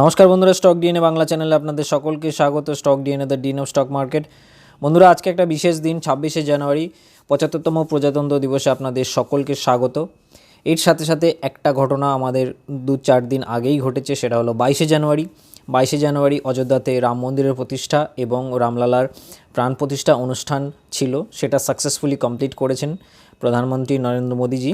নমস্কার বন্ধুরা stock DNA Bangla চ্যানেলে আপনাদের সকলকে স্বাগত। Stock DNA the dean of stock market বন্ধুরা, আজকে একটা বিশেষ দিন, ছাব্বিশে জানুয়ারি, পঁচাত্তরতম প্রজাতন্ত্র দিবসে আপনাদের সকলকে স্বাগত। এর সাথে সাথে একটা ঘটনা আমাদের দু চার দিন আগেই ঘটেছে, সেটা হলো বাইশে জানুয়ারি। বাইশে জানুয়ারি অযোধ্যাতে রাম মন্দিরের প্রতিষ্ঠা এবং রামলালার প্রাণ প্রতিষ্ঠা অনুষ্ঠান ছিল, সেটা সাকসেসফুলি কমপ্লিট করেছেন প্রধানমন্ত্রী নরেন্দ্র মোদীজি।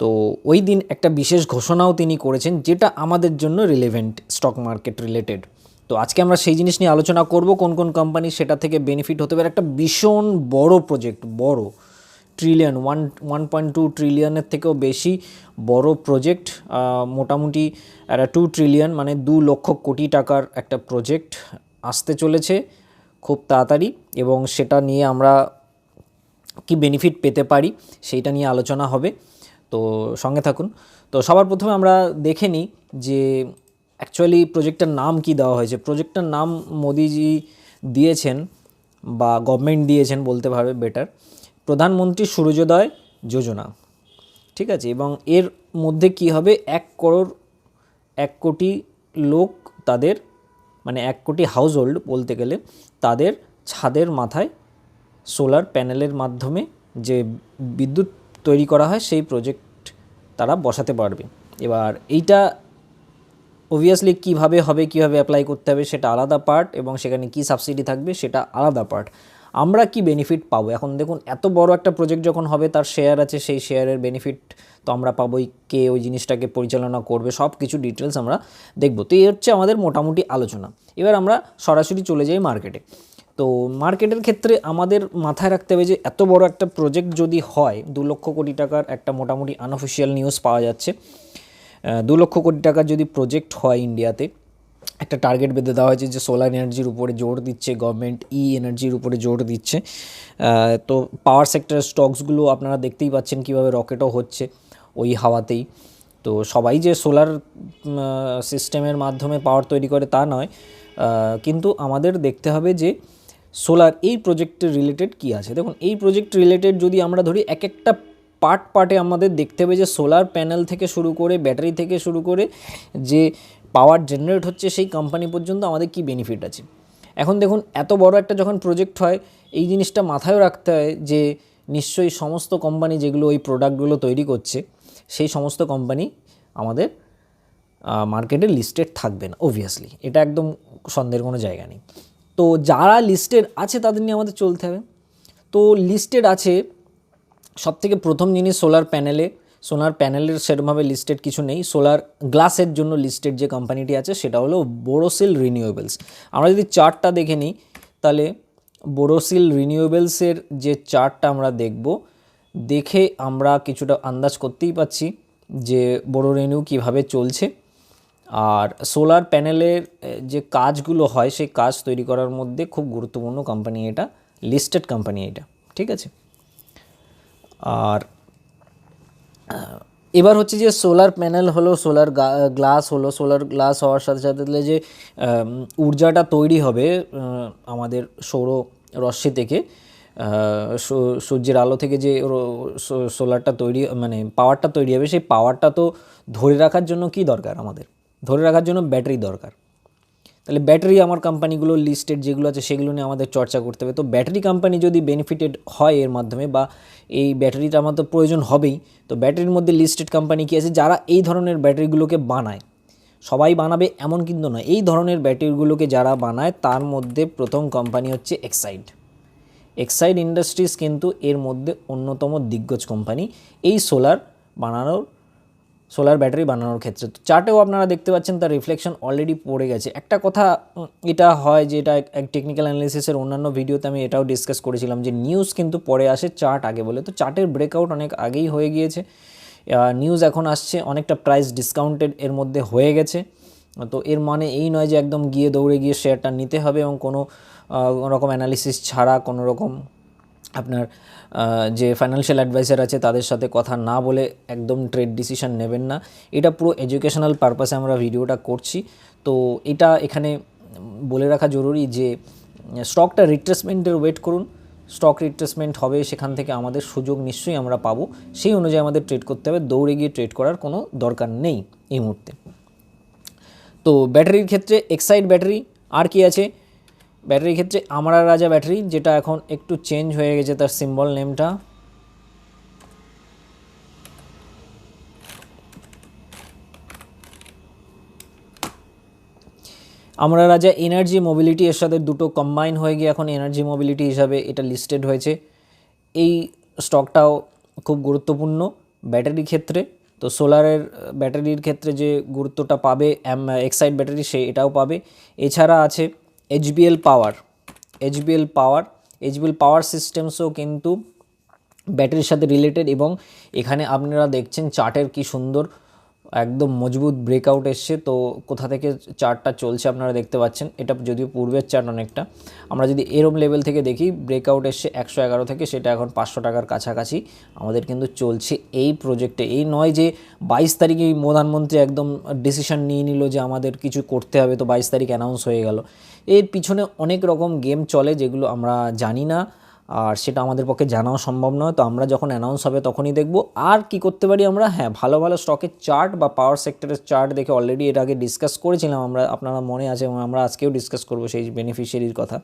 তো ওই দিন একটা বিশেষ ঘোষণাও তিনি করেছেন যেটা আমাদের জন্য রিলেভেন্ট স্টক মার্কেট রিলেটেড তো আজকে আমরা সেই জিনিস নিয়ে আলোচনা করব, কোন কোন কোম্পানি সেটা থেকে বেনিফিট হতে পারে। একটা ভীষণ বড় প্রজেক্ট বড় trillion one one point two ট্রিলিয়নের থেকেও বেশি বড় প্রজেক্ট মোটামুটি একটা টু ট্রিলিয়ন মানে দু লক্ষ কোটি টাকার একটা প্রজেক্ট আসতে চলেছে খুব তাড়াতাড়ি এবং সেটা নিয়ে আমরা কি বেনিফিট পেতে পারি সেইটা নিয়ে আলোচনা হবে। তো সঙ্গে থাকুন। তো সবার প্রথমে আমরা দেখে নিই যে অ্যাকচুয়ালি প্রজেক্টটার নাম কি দেওয়া হয়েছে। প্রজেক্টটার নাম মোদিজি দিয়েছেন বা গভর্নমেন্ট দিয়েছেন বলতে পারবে বেটার প্রধানমন্ত্রী সূর্যোদয় যোজনা, ঠিক আছে? এবং এর মধ্যে কি হবে? এক করোড় এক কোটি লোক তাদের মানে এক কোটি হাউস হোল্ড বলতে গেলে তাদের ছাদের মাথায় সোলার প্যানেলের মাধ্যমে যে বিদ্যুৎ তৈরি করা হয়, সেই প্রজেক্ট তারা বসাতে পারবে। এবার এইটা অবভিয়াসলি কীভাবে হবে, কীভাবে অ্যাপ্লাই করতে হবে সেটা আলাদা পার্ট এবং সেখানে কী সাবসিডি থাকবে সেটা আলাদা পার্ট আমরা কি বেনিফিট পাবো? এখন দেখুন, এত বড় একটা প্রজেক্ট যখন হবে, তার শেয়ার আছে, সেই শেয়ারের বেনিফিট তো আমরা পাবোই, কে ওই জিনিসটাকে পরিচালনা করবে সব কিছু ডিটেলস আমরা দেখব। তো এই হচ্ছে আমাদের মোটামুটি আলোচনা। এবার আমরা সরাসরি চলে যাই মার্কেটে তো মার্কেটের ক্ষেত্রে আমাদের মাথায় রাখতে হবে যে এত বড় একটা প্রজেক্ট যদি হয়, দু লক্ষ কোটি টাকার একটা মোটামুটি আনঅফিসিয়াল নিউজ পাওয়া যাচ্ছে। দু লক্ষ কোটি টাকার যদি প্রজেক্ট হয় ইন্ডিয়াতে একটা টার্গেট বেঁধে দেওয়া হয়েছে যে সোলার এনার্জির উপরে জোর দিচ্ছে গভর্নমেন্ট ই এনার্জির উপরে জোর দিচ্ছে। তো পাওয়ার সেক্টরের স্টকসগুলো আপনারা দেখতেই পাচ্ছেন কীভাবে রকেটও হচ্ছে ওই হাওয়াতেই। তো সবাই যে সোলার সিস্টেমের মাধ্যমে পাওয়ার তৈরি করে তা নয়। কিন্তু আমাদের দেখতে হবে যে সোলার এই প্রজেক্টের রিলেটেড কী আছে? দেখুন, এই প্রজেক্ট রিলেটেড যদি আমরা ধরি, এক একটা পার্ট পার্টে আমাদের দেখতে হবে যে সোলার প্যানেল থেকে শুরু করে ব্যাটারি থেকে শুরু করে যে পাওয়ার জেনারেট হচ্ছে, সেই কোম্পানি পর্যন্ত আমাদের কি বেনিফিট আছে? এখন দেখুন, এত বড় একটা যখন প্রজেক্ট হয়, এই জিনিসটা মাথায়ও রাখতে হয় যে নিশ্চয়ই সমস্ত কোম্পানি যেগুলো ওই প্রোডাক্টগুলো তৈরি করছে, সেই সমস্ত কোম্পানি আমাদের মার্কেটে লিস্টেড থাকবে না অবভিয়াসলি এটা একদম সন্দেহের কোনো জায়গা নেই। তো যারা লিস্টেড আছে তাদের নিয়ে আমাদের চলতে হবে। তো লিস্টেড আছে সব থেকে প্রথম জিনিস সোলার প্যানেলে সোলার প্যানেলের সেরকমভাবে লিস্টেড কিছু নেই। সোলার গ্লাসের জন্য লিস্টেড যে কোম্পানিটি আছে, সেটা হলো বোরোসিল রিনিউয়েবলস আমরা যদি চার্টটা দেখে নিই, তাহলে বোরোসিল রিনিউয়েবলসের যে চার্টটা আমরা দেখব, দেখে আমরা কিছুটা আন্দাজ করতেই পাচ্ছি যে বোরো রেনিউ কীভাবে চলছে। আর সোলার প্যানেলের যে কাজগুলো হয়, সেই কাজ তৈরি করার মধ্যে খুব গুরুত্বপূর্ণ কোম্পানি এটা লিস্টেড কোম্পানি এটা, ঠিক আছে? আর এবার হচ্ছে যে সোলার প্যানেল হলো সোলার গ্লাস হলো সোলার গ্লাস হওয়ার সাথে সাথে যে ঊর্জাটা তৈরি হবে আমাদের সৌর রশ্মি থেকে সূর্যের আলো থেকে যে সোলারটা তৈরি মানে পাওয়ারটা তৈরি হবে, সেই পাওয়ারটা তো ধরে রাখার জন্য কি দরকার আমাদের? ধরে রাখার জন্য ব্যাটারি দরকার। তাহলে ব্যাটারি আমার কোম্পানিগুলো লিস্টেড যেগুলো আছে সেগুলো নিয়ে আমাদের চর্চা করতে হবে। তো ব্যাটারি কোম্পানি যদি বেনিফিটেড হয় এর মাধ্যমে বা এই ব্যাটারিটা আমার তো প্রয়োজন হবেই, তো ব্যাটারির মধ্যে লিস্টেড কোম্পানি কী আছে? যারা এই ধরনের ব্যাটারিগুলোকে বানায়। সবাই বানাবে এমন কিন্তু নয়। এই ধরনের ব্যাটারিগুলোকে যারা বানায়, তার মধ্যে প্রথম কোম্পানি হচ্ছে এক্সাইড এক্সাইড ইন্ডাস্ট্রিজ কিন্তু এর মধ্যে অন্যতম দিগ্গজ কোম্পানি এই সোলার বানানোর সোলার ব্যাটারি বানানোর ক্ষেত্রে। তো চার্টেও আপনারা দেখতে পাচ্ছেন তার রিফ্লেকশন অলরেডি পড়ে গেছে। একটা কথা এটা হয় যে এটা এক টেকনিক্যাল অ্যানালিসিসের অন্যান্য ভিডিওতে আমি এটাও ডিসকাস করেছিলাম যে নিউজ কিন্তু পরে আসে চার্ট আগে বলে। তো চার্টের ব্রেকআউট অনেক আগেই হয়ে গিয়েছে। নিউজ এখন আসছে, অনেকটা প্রাইস ডিসকাউন্টেড এর মধ্যে হয়ে গেছে। তো এর মানে এই নয় যে একদম গিয়ে দৌড়ে গিয়ে শেয়ারটা নিতে হবে এবং কোনো রকম অ্যানালিসিস ছাড়া, কোনো রকম আপনার যে ফাইন্যান্সিয়াল অ্যাডভাইসার আছে তাদের সাথে কথা না বলে একদম ট্রেড ডিসিশন নেবেন না। এটা পুরো এডুকেশনাল পারপাসে আমরা ভিডিওটা করছি। তো এটা এখানে বলে রাখা জরুরি যে স্টকটা রিট্রেসমেন্টের ওয়েট করুন। স্টক রিট্রেসমেন্ট হবে সেখান থেকে আমাদের সুযোগ নিশ্চয়ই আমরা পাবো। সেই অনুযায়ী আমাদের ট্রেড করতে হবে। দৌড়ে গিয়ে ট্রেড করার কোনো দরকার নেই এই মুহূর্তে। তো ব্যাটারির ক্ষেত্রে এক্সাইড ব্যাটারি আর কি আছে? ব্যাটারির ক্ষেত্রে আমরা রাজা ব্যাটারি, যেটা এখন একটু চেঞ্জ হয়ে গেছে তার সিম্বল নেমটা আমরা রাজা এনার্জি মোবিলিটি এর সাথে দুটো কম্বাইন হয়ে গিয়ে এখন এনার্জি মোবিলিটি হিসাবে এটা লিস্টেড হয়েছে। এই স্টকটাও খুব গুরুত্বপূর্ণ ব্যাটারির ক্ষেত্রে। তো সোলারের ব্যাটারির ক্ষেত্রে যে গুরুত্বটা পাবে এক্সাইড ব্যাটারি সে এটাও পাবে। এছাড়া আছে HBL power HBL power HBL power সিস্টেমসও কিন্তু ব্যাটারির সাথে রিলেটেড এবং এখানে আপনারা দেখছেন চার্টের কি সুন্দর, একদম মজবুত ব্রেকআউট এসছে। তো কোথা থেকে চার্টটা চলছে আপনারা দেখতে পাচ্ছেন। এটা যদিও পূর্বের চার্ট অনেকটা। আমরা যদি এরম লেভেল থেকে দেখি ব্রেকআউট এসছে একশো এগারো থেকে, সেটা এখন পাঁচশো টাকার কাছাকাছি। আমাদের কিন্তু চলছে এই প্রজেক্টে এই নয় যে বাইশ তারিখেই প্রধানমন্ত্রী একদম ডিসিশন নিয়ে নিল যে আমাদের কিছু করতে হবে, তো বাইশ তারিখ অ্যানাউন্স হয়ে গেল। এর পিছনে অনেক রকম গেম চলে যেগুলো আমরা জানি না, আর সেটা আমাদের পক্ষে জানাও সম্ভব নয়। তো আমরা যখন অ্যানাউন্স হবে তখনই দেখব। আর কি করতে পারি আমরা? হ্যাঁ ভালো ভালো স্টকের চার্ট বা পাওয়ার সেক্টরের চার্ট দেখে অলরেডি এর আগে ডিসকাস করেছিলাম আমরা, আপনারা মনে আছে এবং আমরা আজকেও ডিসকাস করব সেই বেনিফিশিয়ারির কথা।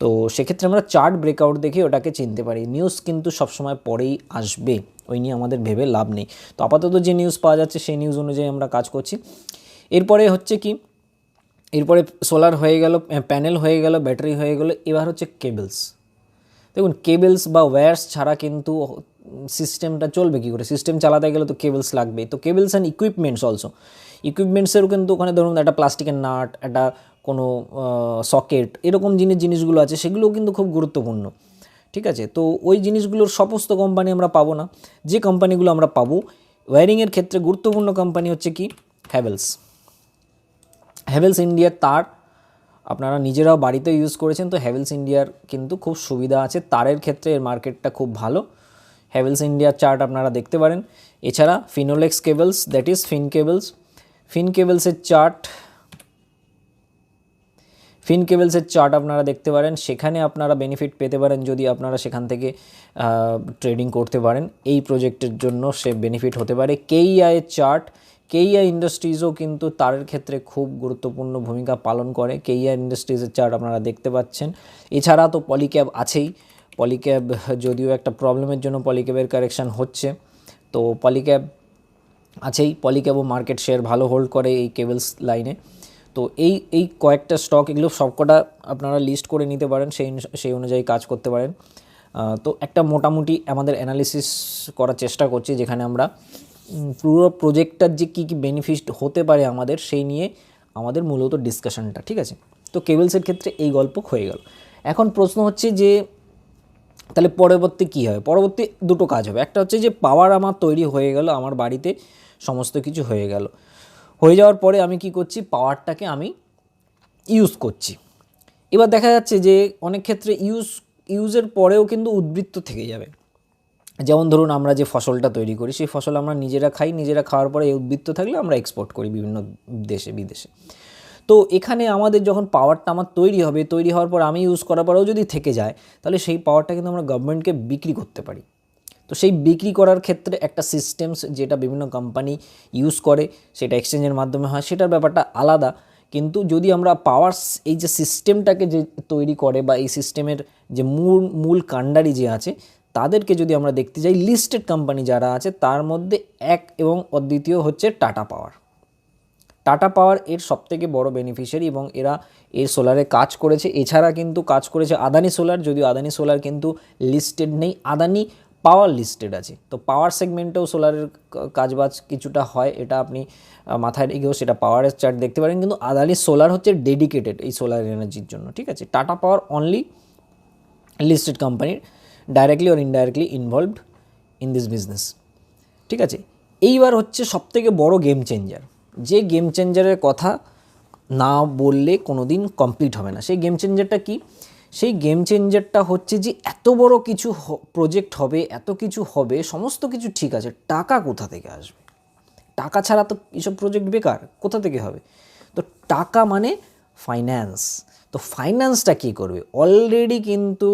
তো সেক্ষেত্রে আমরা চার্ট ব্রেকআউট দেখে ওটাকে চিনতে পারি। নিউজ কিন্তু সবসময় পরেই আসবে, ওই নিয়ে আমাদের ভেবে লাভ নেই। তো আপাতত যে নিউজ পাওয়া যাচ্ছে সেই নিউজ অনুযায়ী আমরা কাজ করছি। এরপরে হচ্ছে কি এরপরে সোলার হয়ে গেল প্যানেল হয়ে গেল ব্যাটারি হয়ে গেল, এবার হচ্ছে কেবলস দেখুন কেবলস বা ওয়্যার্স ছাড়া কিন্তু সিস্টেমটা চলবে কী করে? সিস্টেম চালাতে গেলে তো কেবলস লাগবে তো কেবলস অ্যান্ড ইকুইপমেন্টস অলসো ইকুইপমেন্টসেরও কিন্তু ওখানে ধরুন একটা প্লাস্টিকের নাট, একটা কোনো সকেট এরকম জিনিস, জিনিসগুলো আছে, সেগুলোও কিন্তু খুব গুরুত্বপূর্ণ। ঠিক আছে? তো ওই জিনিসগুলোর সমস্ত কোম্পানি আমরা পাবো না। যে কোম্পানিগুলো আমরা পাবো ওয়্যারিংয়ের ক্ষেত্রে গুরুত্বপূর্ণ কোম্পানি হচ্ছে কি? হ্যাভেলস হ্যাভেলস ইন্ডিয়ার তার, আপনারা নিজেরাও বাড়িতে ইউজ করেছেন, তো হ্যাভেলস ইন্ডিয়ার কিন্তু খুব সুবিধা আছে। তারের ক্ষেত্রে এর মার্কেটটা খুব ভালো। হ্যাভেলস ইন্ডিয়ার চার্ট আপনারা দেখতে পারেন। এছাড়া Finolex cables that is fin cables fin কেবলসের chart ফিন কেবলসের চার্ট আপনারা দেখতে পারেন। সেখানে আপনারা বেনিফিট পেতে পারেন যদি আপনারা সেখান থেকে ট্রেডিং করতে পারেন। এই প্রজেক্টের জন্য সে বেনিফিট হতে পারে। কেইআইয়ের চার্ট কেইয়া ইন্ডাস্ট্রিজও কিন্তু তারের ক্ষেত্রে খুব গুরুত্বপূর্ণ ভূমিকা পালন করে। কেইয়া ইন্ডাস্ট্রিজের চার্ট আপনারা দেখতে পাচ্ছেন। এছাড়া তো পলিক্যাব আছেই। পলিক্যাব যদিও একটা প্রবলেমের জন্য পলিক্যাবের কারেকশান হচ্ছে। তো পলিক্যাব আছেই। পলিক্যাবও মার্কেট শেয়ার ভালো হোল্ড করে এই কেবলস লাইনে তো এই এই কয়েকটা স্টক এগুলো সবকটা আপনারা লিস্ট করে নিতে পারেন। সেই সেই অনুযায়ী কাজ করতে পারেন। তো একটা মোটামুটি আমাদের অ্যানালিসিস করার চেষ্টা করছি যেখানে আমরা পুরো প্রজেক্টটার যে কী কী বেনিফিট হতে পারে আমাদের, সেই নিয়ে আমাদের মূলত ডিসকাশনটা ঠিক আছে? তো কেবলসের ক্ষেত্রে এই গল্প হয়ে গেল। এখন প্রশ্ন হচ্ছে যে, তাহলে পরবর্তী কী হবে? পরবর্তী দুটো কাজ হবে। একটা হচ্ছে যে পাওয়ার আমার তৈরি হয়ে গেল, আমার বাড়িতে সমস্ত কিছু হয়ে গেল। হয়ে যাওয়ার পরে আমি কি করছি? পাওয়ারটাকে আমি ইউজ করছি। এবার দেখা যাচ্ছে যে, অনেক ক্ষেত্রে ইউজ ইউজের পরেও কিন্তু উদ্বৃত্ত থেকে যাবে। যেমন ধরুন আমরা যে ফসলটা তৈরি করি, সেই ফসল আমরা নিজেরা খাই, নিজেরা খাওয়ার পরে এই উদ্বৃত্ত থাকলে আমরা এক্সপোর্ট করি বিভিন্ন দেশে, বিদেশে। তো এখানে আমাদের যখন পাওয়ারটা আমার তৈরি হবে, তৈরি হওয়ার পর আমি ইউজ করার পরেও যদি থেকে যায়, তাহলে সেই পাওয়ারটা কিন্তু আমরা গভর্নমেন্টকে বিক্রি করতে পারি। তো সেই বিক্রি করার ক্ষেত্রে একটা সিস্টেমস যেটা বিভিন্ন কোম্পানি ইউজ করে, সেটা এক্সচেঞ্জের মাধ্যমে হয়, সেটার ব্যাপারটা আলাদা। কিন্তু যদি আমরা পাওয়ার এই যে সিস্টেমটাকে যে তৈরি করে বা এই সিস্টেমের যে মূল মূল কাণ্ডারি যে আছে তাদেরকে যদি আমরা দেখতে যাই লিস্টেড কোম্পানি যারা আছে, তার মধ্যে এক এবং অদ্বিতীয় হচ্ছে টাটা পাওয়ার টাটা পাওয়ার এর সবথেকে বড় বেনিফিশিয়ারি এবং এরা এর সোলারে কাজ করেছে। এছাড়া কিন্তু কাজ করেছে আদানি সোলার যদিও আদানি সোলার কিন্তু লিস্টেড নেই। আদানি পাওয়ার লিস্টেড আছে। তো পাওয়ার সেগমেন্টেও সোলারের কাজবাজ কিছুটা হয়, এটা আপনি মাথায় রেখেও সেটা পাওয়ারের চার্ট দেখতে পারেন। কিন্তু আদানি সোলার হচ্ছে ডেডিকেটেড এই সোলার এনার্জির জন্য, ঠিক আছে? টাটা পাওয়ার অনলি লিস্টেড কোম্পানির directly or indirectly involved in this business ঠিক আছে? এইবার হচ্ছে সবথেকে বড় গেম চেঞ্জার যে গেম চেঞ্জারের কথা না বললে কোনো দিন কমপ্লিট হবে না। সেই গেম চেঞ্জারটা কি? সেই গেম চেঞ্জারটা হচ্ছে যে এত বড় কিছু প্রজেক্ট হবে, এত কিছু হবে, সমস্ত কিছু ঠিক আছে, টাকা কোথা থেকে আসবে? টাকা ছাড়া তো এইসব প্রজেক্ট বেকার, কোথা থেকে হবে? তো টাকা মানে ফাইন্যান্স তো ফাইন্যান্সটা কী করবে? অলরেডি কিন্তু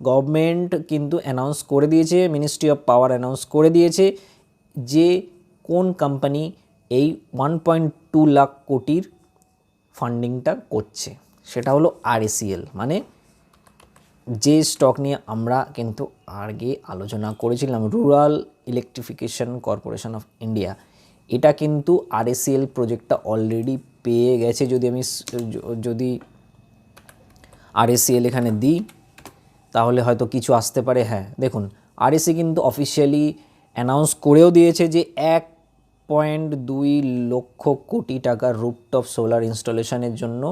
গভর্নমেন্ট কিন্তু অ্যানাউন্স করে দিয়েছে মিনিস্ট্রি অফ পাওয়ার অ্যানাউন্স করে দিয়েছে যে কোন কোম্পানি এই ওয়ান পয়েন্ট টু লাখ কোটির ফান্ডিংটা করছে। সেটা হলো আরএসিএল মানে যে স্টক নিয়ে আমরা কিন্তু আগে আলোচনা করেছিলাম rural electrification corporation of India এটা কিন্তু আরএসিএল প্রজেক্টটা অলরেডি পেয়ে গেছে। যদি আমি যদি আরএসিএল এখানে দিই তাহলে হয়তো কিছু আসতে পারে হ্যাঁ। দেখুন আরএসি কিন্তু অফিসিয়ালি অ্যানাউন্স করেও দিয়েছে যে এক পয়েন্ট দুই লক্ষ কোটি টাকার রুপটপ সোলার ইনস্টলেশনের জন্য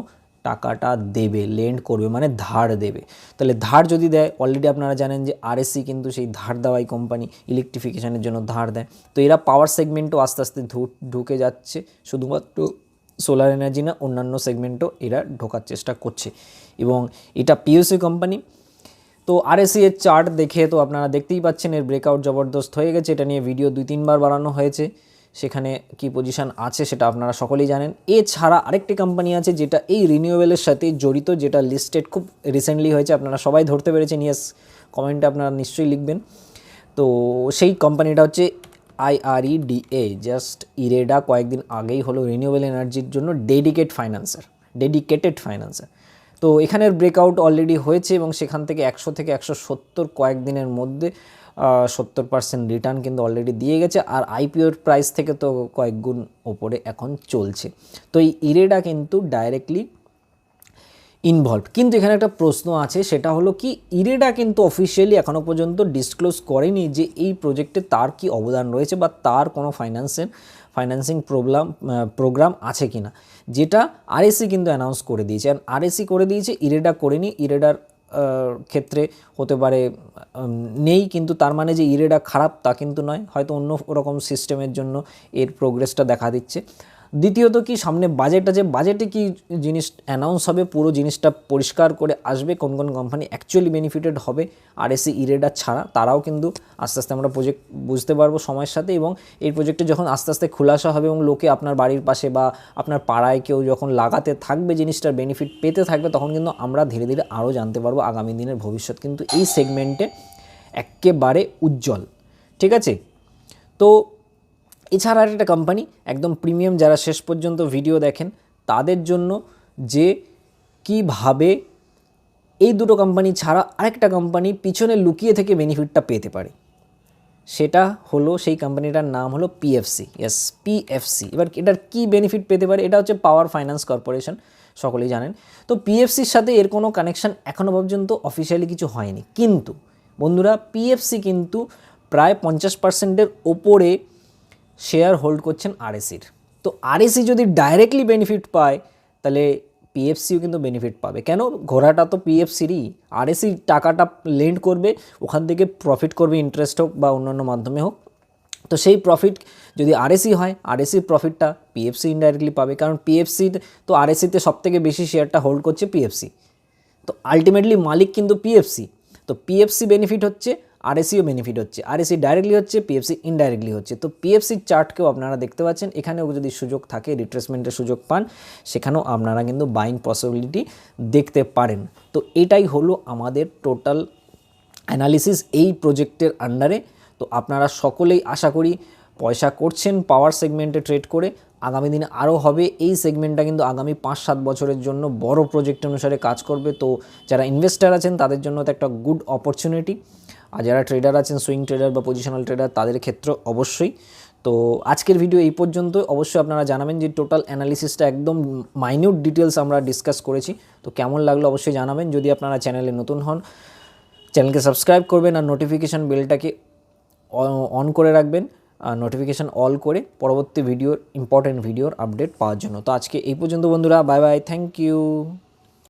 টাকাটা দেবে লেন্ড করবে মানে ধার দেবে। তাহলে ধার যদি দেয় অলরেডি আপনারা জানেন যে আরএসসি কিন্তু সেই ধার দেওয়াই কোম্পানি ইলেকট্রিফিকেশনের জন্য ধার দেয়। তো এরা পাওয়ার সেগমেন্টও আস্তে আস্তে ঢুকে যাচ্ছে, শুধুমাত্র সোলার এনার্জি না, অন্যান্য সেগমেন্টও এরা ঢোকার চেষ্টা করছে। এবং এটা পিওসি কোম্পানি তো আরএসি এর চার্ট দেখে তো আপনারা দেখতেই পাচ্ছেন, এর ব্রেকআউট জবরদস্ত হয়ে গেছে। এটা নিয়ে ভিডিও দুই, তিনবার বাড়ানো হয়েছে। সেখানে কি পজিশন আছে সেটা আপনারা সকলেই জানেন। এছাড়া আরেকটি কোম্পানি আছে যেটা এই রিনিউয়েবলের সাথে জড়িত, যেটা লিস্টেড খুব রিসেন্টলি হয়েছে। আপনারা সবাই ধরতে পেরেছেন ইয়েস কমেন্টে আপনারা নিশ্চয়ই লিখবেন। তো সেই কোম্পানিটা হচ্ছে আইআরইডিএ জাস্ট ইরেডা কয়েকদিন আগেই হলো রিনিউয়েবল এনার্জির জন্য ডেডিকেট ফাইন্যান্সার ডেডিকেটেড ফাইন্যান্সার তো এখানের ব্রেকআউট অলরেডি হয়েছে এবং সেখান থেকে একশো থেকে একশো সত্তর কয়েকদিনের মধ্যে সত্তর পার্সেন্ট রিটার্ন কিন্তু অলরেডি দিয়ে গেছে আর আইপিওর প্রাইস থেকে তো কয়েক গুণ ওপরে এখন চলছে। তো এই ইরেডা কিন্তু ডাইরেক্টলি ইনভলভ কিন্তু এখানে একটা প্রশ্ন আছে, সেটা হলো কি ইরেডা কিন্তু অফিসিয়ালি এখনও পর্যন্ত ডিসক্লোজ করেনি যে এই প্রজেক্টে তার কি অবদান রয়েছে বা তার কোনো ফাইন্যান্সের ফাইন্যান্সিং প্রোগ্রাম প্রোগ্রাম আছে কি না যেটা আরএসি কিন্তু অ্যানাউন্স করে দিয়েছে। আর আরএসি করে দিয়েছে ইরেডা করেনি। ইরেডার ক্ষেত্রে হতে পারে নেই, কিন্তু তার মানে যে ইরেডা খারাপ তা কিন্তু নয়। হয়তো অন্য রকম সিস্টেমের জন্য এর প্রোগ্রেসটা দেখা দিচ্ছে। দ্বিতীয়ত কি সামনে বাজেট আছে? বাজেটে কি জিনিস অ্যানাউন্স হবে? পুরো জিনিসটা পরিষ্কার করে আসবে? কোন কোন কোম্পানি অ্যাকচুয়ালি বেনিফিটেড হবে? আর এসি ইরেডার ছাড়া তারাও কিন্তু আস্তে আস্তে আমরা প্রজেক্ট বুঝতে পারব সময়ের সাথে এবং এই প্রজেক্টে যখন আস্তে আস্তে খোলাসা হবে এবং লোকে আপনার বাড়ির পাশে বা আপনার পাড়ায় কেউ যখন লাগাতে থাকবে, জিনিসটার বেনিফিট পেতে থাকবে, তখন কিন্তু আমরা ধীরে ধীরে আরও জানতে পারব আগামী দিনের ভবিষ্যৎ কিন্তু এই সেগমেন্টে একেবারে উজ্জ্বল। ঠিক আছে? তো এছাড়া আর একটা কোম্পানি একদম প্রিমিয়াম যারা শেষ পর্যন্ত ভিডিও দেখেন, তাদের জন্য যে কীভাবে এই দুটো কোম্পানি ছাড়া আরেকটা কোম্পানি পিছনে লুকিয়ে থেকে বেনিফিটটা পেতে পারে। সেটা হলো সেই কোম্পানিটার নাম হলো পিএফসি ইয়েস পিএফসি এবার এটার কি বেনিফিট পেতে পারে? এটা হচ্ছে পাওয়ার ফাইন্যান্স কর্পোরেশন সকলেই জানেন। তো পিএফসির সাথে এর কোনো কানেকশন এখনও পর্যন্ত অফিসিয়ালি কিছু হয়নি। কিন্তু বন্ধুরা পিএফসি কিন্তু প্রায় পঞ্চাশ পার্সেন্টের ওপরে শেয়ার হোল্ড করছেন আরএসির। তো আরএসি যদি ডাইরেক্টলি বেনিফিট পায়, তাহলে পিএফসিও কিন্তু বেনিফিট পাবে। কেন? ঘোড়াটা তো পিএফসিরই আরএসি টাকাটা লেন্ড করবে, ওখান থেকে প্রফিট করবে ইন্টারেস্ট হোক বা অন্যান্য মাধ্যমে হোক। তো সেই প্রফিট যদি আরএসি হয়, আরএসির প্রফিটটা পিএফসি ইনডাইরেক্টলি পাবে। কারণ পিএফসি তো আরএসিতে সব থেকে বেশি শেয়ারটা হোল্ড করছে পিএফসি তো আলটিমেটলি মালিক কিন্তু পিএফসি তো পিএফসি বেনিফিট হচ্ছে আরএসিও বেনিফিট হচ্ছে। আরএসি ডাইরেক্টলি হচ্ছে পিএফসি ইনডাইরেক্টলি হচ্ছে। তো পিএফসির চার্টকেও আপনারা দেখতে পাচ্ছেন। এখানেও যদি সুযোগ থাকে রিট্রেসমেন্টের সুযোগ পান, সেখানেও আপনারা কিন্তু বাইং পসিবিলিটি দেখতে পারেন। তো এটাই হলো আমাদের টোটাল অ্যানালিসিস এই প্রজেক্টের আন্ডারে তো আপনারা সকলেই আশা করি পয়সা করছেন পাওয়ার সেগমেন্টে ট্রেড করে। আগামী দিনে আরও হবে। এই সেগমেন্টটা কিন্তু আগামী পাঁচ সাত বছরের জন্য বড় প্রজেক্ট অনুসারে কাজ করবে। তো যারা ইনভেস্টার আছেন, তাদের জন্য তো একটা গুড অপরচুনিটি আর যারা ট্রেডার আছেন সুইং ট্রেডার বা পজিশনাল ট্রেডার তাদের ক্ষেত্রে অবশ্যই। তো আজকের ভিডিও এই পর্যন্ত অবশ্যই আপনারা জানাবেন যে টোটাল অ্যানালিসিসটা একদম মাইনিউট ডিটেলস আমরা ডিসকাস করেছি। তো কেমন লাগল অবশ্যই জানাবেন। যদি আপনারা চ্যানেলে নতুন হন চ্যানেলকে সাবস্ক্রাইব করবেন আর নোটিফিকেশান বেলটাকে অন করে রাখবেন। নোটিফিকেশান অল করে পরবর্তী ভিডিওর ইম্পর্ট্যান্ট ভিডিওর আপডেট পাওয়ার জন্য। তো আজকে এই পর্যন্ত বন্ধুরা বাই বাই থ্যাংক ইউ